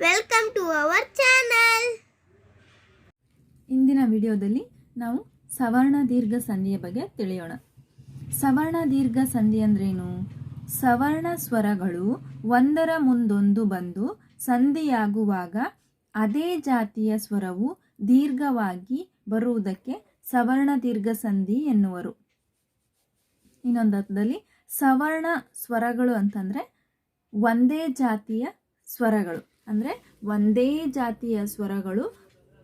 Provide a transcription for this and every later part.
Welcome to our channel ಇಂದಿನ ವಿಡಿಯೋದಲ್ಲಿ ನಾವು ಸವರ್ಣ ದೀರ್ಘ ಸಂಧಿಯ ಬಗ್ಗೆ ತಿಳಿಯೋಣ. ಸವರ್ಣ ದೀರ್ಘ ಸಂಧಿ ಅಂದ್ರೇನು? ಸವರ್ಣ ಸ್ವರಗಳು ಒಂದರ ಮುಂದೊಂದು ಬಂದು ಸಂಧಿಯಾಗುವಾಗ ಅದೇ ಜಾತಿಯ ಸ್ವರವು ದೀರ್ಘವಾಗಿ ಬರುವುದಕ್ಕೆ ಸವರ್ಣ ದೀರ್ಘ ಸಂಧಿ ಎನ್ನುವರು. ಇನ್ನೊಂದು ಅರ್ಥದಲ್ಲಿ ಸವರ್ಣ ಸ್ವರಗಳು ಅಂತಂದರೆ ಒಂದೇ ಜಾತಿಯ ಸ್ವರಗಳು. ಅಂದರೆ ಒಂದೇ ಜಾತಿಯ ಸ್ವರಗಳು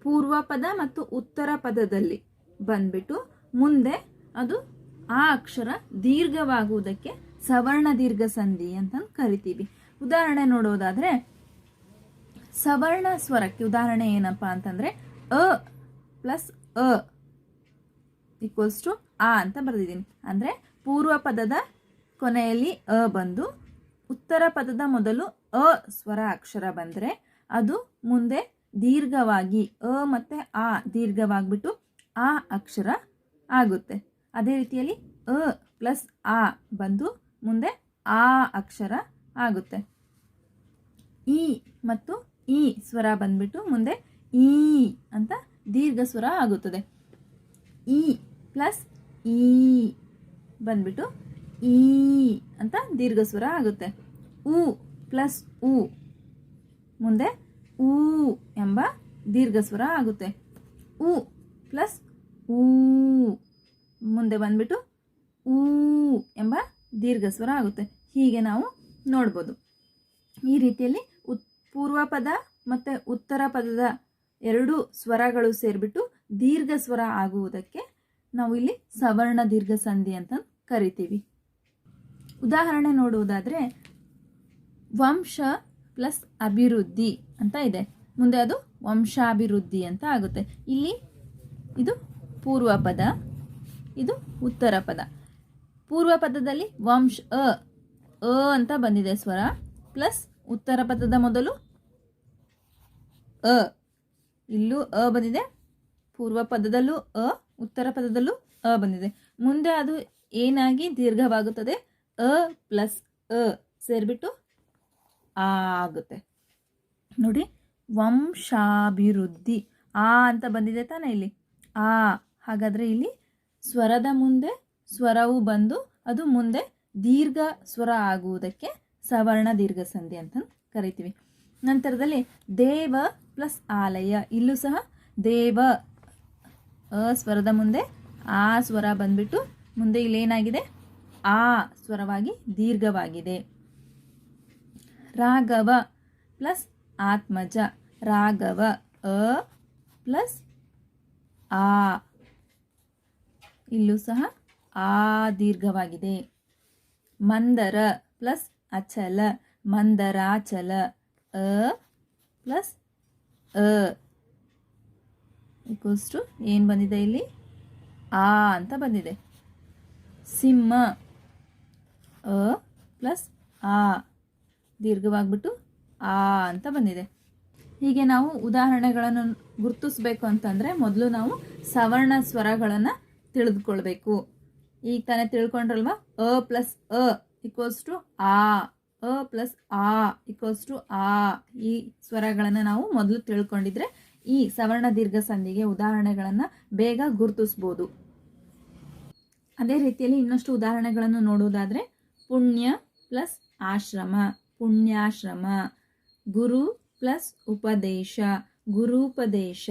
ಪೂರ್ವ ಪದ ಮತ್ತು ಉತ್ತರ ಪದದಲ್ಲಿ ಬಂದ್ಬಿಟ್ಟು ಮುಂದೆ ಅದು ಆ ಅಕ್ಷರ ದೀರ್ಘವಾಗುವುದಕ್ಕೆ ಸವರ್ಣ ದೀರ್ಘ ಸಂಧಿ ಅಂತ ಕರಿತೀವಿ. ಉದಾಹರಣೆ ನೋಡೋದಾದ್ರೆ ಸವರ್ಣ ಸ್ವರಕ್ಕೆ ಉದಾಹರಣೆ ಏನಪ್ಪ ಅಂತಂದ್ರೆ ಅ ಪ್ಲಸ್ ಅ ಈಕ್ವಲ್ಸ್ ಟು ಆ ಅಂತ ಬರೆದಿದ್ದೀನಿ. ಅಂದರೆ ಪೂರ್ವ ಪದದ ಕೊನೆಯಲ್ಲಿ ಅ ಬಂದು ಉತ್ತರ ಪದದ ಮೊದಲು ಅ ಸ್ವರ ಅಕ್ಷರ ಬಂದರೆ ಅದು ಮುಂದೆ ದೀರ್ಘವಾಗಿ, ಅ ಮತ್ತು ಆ ದೀರ್ಘವಾಗಿಬಿಟ್ಟು ಆ ಅಕ್ಷರ ಆಗುತ್ತೆ. ಅದೇ ರೀತಿಯಲ್ಲಿ ಅ ಪ್ಲಸ್ ಆ ಬಂದು ಮುಂದೆ ಆ ಅಕ್ಷರ ಆಗುತ್ತೆ. ಈ ಮತ್ತು ಈ ಸ್ವರ ಬಂದ್ಬಿಟ್ಟು ಮುಂದೆ ಈ ಅಂತ ದೀರ್ಘ ಸ್ವರ ಆಗುತ್ತದೆ. ಈ ಪ್ಲಸ್ ಈ ಬಂದ್ಬಿಟ್ಟು ಈ ಅಂತ ದೀರ್ಘ ಸ್ವರ ಆಗುತ್ತೆ. ಉ ಪ್ಲಸ್ ಉ ಮುಂದೆ ಊ ಎಂಬ ದೀರ್ಘ ಸ್ವರ ಆಗುತ್ತೆ. ಉ ಪ್ಲಸ್ ಊ. ಮುಂದೆ ಬಂದ್ಬಿಟ್ಟು ಊ ಎಂಬ ದೀರ್ಘ ಸ್ವರ ಆಗುತ್ತೆ. ಹೀಗೆ ನಾವು ನೋಡ್ಬೋದು. ಈ ರೀತಿಯಲ್ಲಿ ಉತ್ ಪೂರ್ವ ಪದ ಮತ್ತು ಉತ್ತರ ಪದದ ಎರಡು ಸ್ವರಗಳು ಸೇರಿಬಿಟ್ಟು ದೀರ್ಘ ಸ್ವರ ಆಗುವುದಕ್ಕೆ ನಾವು ಇಲ್ಲಿ ಸವರ್ಣ ದೀರ್ಘ ಸಂಧಿ ಅಂತ ಕರಿತೀವಿ. ಉದಾಹರಣೆ ನೋಡುವುದಾದರೆ ವಂಶ ಪ್ಲಸ್ ಅಭಿವೃದ್ಧಿ ಅಂತ ಇದೆ. ಮುಂದೆ ಅದು ವಂಶಾಭಿವೃದ್ಧಿ ಅಂತ ಆಗುತ್ತೆ. ಇಲ್ಲಿ ಇದು ಪೂರ್ವ ಪದ, ಇದು ಉತ್ತರ ಪದ. ಪೂರ್ವ ಪದದಲ್ಲಿ ವಂಶ, ಅ ಅ ಅಂತ ಬಂದಿದೆ ಸ್ವರ. ಪ್ಲಸ್ ಉತ್ತರ ಪದದ ಮೊದಲು ಅ. ಇಲ್ಲೂ ಅ ಬಂದಿದೆ. ಪೂರ್ವ ಪದದಲ್ಲೂ ಅ, ಉತ್ತರ ಪದದಲ್ಲೂ ಅ ಬಂದಿದೆ. ಮುಂದೆ ಅದು ಏನಾಗಿ ದೀರ್ಘವಾಗುತ್ತದೆ? ಅ ಪ್ಲಸ್ ಅ ಸೇರಿಬಿಟ್ಟು ಆಗುತ್ತೆ. ನೋಡಿ, ವಂಶಾಭಿವೃದ್ಧಿ. ಆ ಅಂತ ಬಂದಿದೆ ತಾನೇ ಇಲ್ಲಿ? ಆ, ಹಾಗಾದರೆ ಇಲ್ಲಿ ಸ್ವರದ ಮುಂದೆ ಸ್ವರವು ಬಂದು ಅದು ಮುಂದೆ ದೀರ್ಘ ಸ್ವರ ಆಗುವುದಕ್ಕೆ ಸವರ್ಣ ದೀರ್ಘ ಸಂಧಿ ಅಂತ ಕರಿತೀವಿ. ನಂತರದಲ್ಲಿ ದೇವ ಪ್ಲಸ್ ಆಲಯ. ಇಲ್ಲೂ ಸಹ ದೇವ, ಅ ಸ್ವರದ ಮುಂದೆ ಆ ಸ್ವರ ಬಂದ್ಬಿಟ್ಟು ಮುಂದೆ ಇಲ್ಲೇನಾಗಿದೆ? ಆ ಸ್ವರವಾಗಿ ದೀರ್ಘವಾಗಿದೆ. ರಾಘವ ಪ್ಲಸ್ ಆತ್ಮಜ. ರಾಘವ ಅ ಪ್ಲಸ್ ಆ. ಇಲ್ಲೂ ಸಹ ಆ ದೀರ್ಘವಾಗಿದೆ. ಮಂದರ ಪ್ಲಸ್ ಅಚಲ. ಮಂದರಾಚಲ ಅ ಪ್ಲಸ್ ಅ. ಟು ಏನು ಬಂದಿದೆ ಇಲ್ಲಿ? ಆ ಅಂತ ಬಂದಿದೆ. ಸಿಂಹ ಅ ಪ್ಲಸ್ ಆ. ದೀರ್ಘವಾಗ್ಬಿಟ್ಟು ಆ ಅಂತ ಬಂದಿದೆ. ಹೀಗೆ ನಾವು ಉದಾಹರಣೆಗಳನ್ನು ಗುರುತಿಸ್ಬೇಕು ಅಂತಂದರೆ ಮೊದಲು ನಾವು ಸವರ್ಣ ಸ್ವರಗಳನ್ನು ತಿಳಿದುಕೊಳ್ಬೇಕು. ಈಗ ತಾನೇ ತಿಳ್ಕೊಂಡ್ರಲ್ವಾ? ಅ ಪ್ಲಸ್ ಅ ಈಕ್ವಲ್ಸ್ ಟು ಆ. ಅ ಪ್ಲಸ್ ಆ ಈಕ್ವಲ್ಸ್ ಟು ಆ. ಈ ಸ್ವರಗಳನ್ನು ನಾವು ಮೊದಲು ತಿಳ್ಕೊಂಡಿದ್ರೆ ಈ ಸವರ್ಣ ದೀರ್ಘ ಸಂಧಿಗೆ ಉದಾಹರಣೆಗಳನ್ನು ಬೇಗ ಗುರುತಿಸ್ಬೋದು. ಅದೇ ರೀತಿಯಲ್ಲಿ ಇನ್ನಷ್ಟು ಉದಾಹರಣೆಗಳನ್ನು ನೋಡುವುದಾದರೆ ಪುಣ್ಯ ಪ್ಲಸ್ ಆಶ್ರಮ. ಪುಣ್ಯಾಶ್ರಮ. ಗುರು ಪ್ಲಸ್ ಉಪದೇಶ, ಗುರುಪದೇಶ.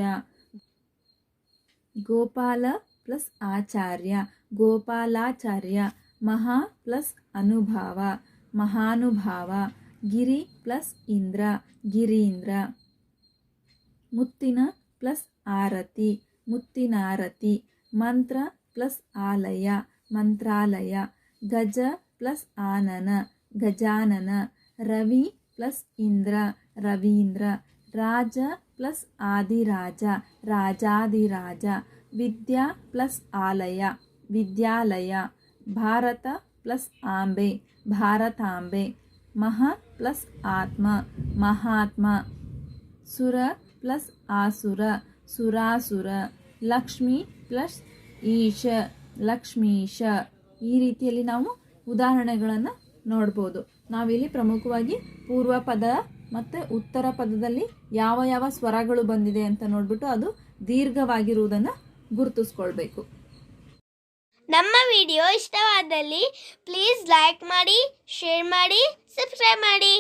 ಗೋಪಾಲ ಪ್ಲಸ್ ಆಚಾರ್ಯ, ಗೋಪಾಲಾಚಾರ್ಯ. ಮಹಾ ಪ್ಲಸ್ ಅನುಭಾವ, ಮಹಾನುಭಾವ. ಗಿರಿ ಪ್ಲಸ್ ಇಂದ್ರ, ಗಿರೀಂದ್ರ. ಮುತ್ತಿನ ಪ್ಲಸ್ ಆರತಿ, ಮುತ್ತಿನಾರತಿ. ಮಂತ್ರ ಪ್ಲಸ್ ಆಲಯ, ಮಂತ್ರಾಲಯ. ಗಜ ಪ್ಲಸ್ ಆನನ, ಗಜಾನನ. ರವಿ ಪ್ಲಸ್ ಇಂದ್ರ, ರವೀಂದ್ರ, ರಾಜ ಪ್ಲಸ್ ಆದಿರಾಜ, ರಾಜಾದಿರಾಜ, ವಿದ್ಯಾ ಪ್ಲಸ್ ಆಲಯ, ವಿದ್ಯಾಲಯ, ಭಾರತ ಪ್ಲಸ್ ಆಂಬೆ, ಭಾರತಾಂಬೆ, ಮಹ ಪ್ಲಸ್ ಆತ್ಮ, ಮಹಾತ್ಮ, ಸುರ ಪ್ಲಸ್ ಆಸುರ, ಸುರಾಸುರ, ಲಕ್ಷ್ಮಿ ಪ್ಲಸ್ ಈಶ, ಲಕ್ಷ್ಮೀಶ. ಈ ರೀತಿಯಲ್ಲಿ ನಾವು ಉದಾಹರಣೆಗಳನ್ನು ನೋಡ್ಬೋದು. ನಾವಿಲ್ಲಿ ಪ್ರಮುಖವಾಗಿ ಪೂರ್ವ ಪದ ಮತ್ತು ಉತ್ತರ ಪದದಲ್ಲಿ ಯಾವ ಯಾವ ಸ್ವರಗಳು ಬಂದಿದೆ ಅಂತ ನೋಡ್ಬಿಟ್ಟು ಅದು ದೀರ್ಘವಾಗಿರುವುದನ್ನು ಗುರುತಿಸ್ಕೊಳ್ಬೇಕು. ನಮ್ಮ ವಿಡಿಯೋ ಇಷ್ಟವಾದಲ್ಲಿ ಪ್ಲೀಸ್ ಲೈಕ್ ಮಾಡಿ, ಶೇರ್ ಮಾಡಿ, ಸಬ್ಸ್ಕ್ರೈಬ್ ಮಾಡಿ.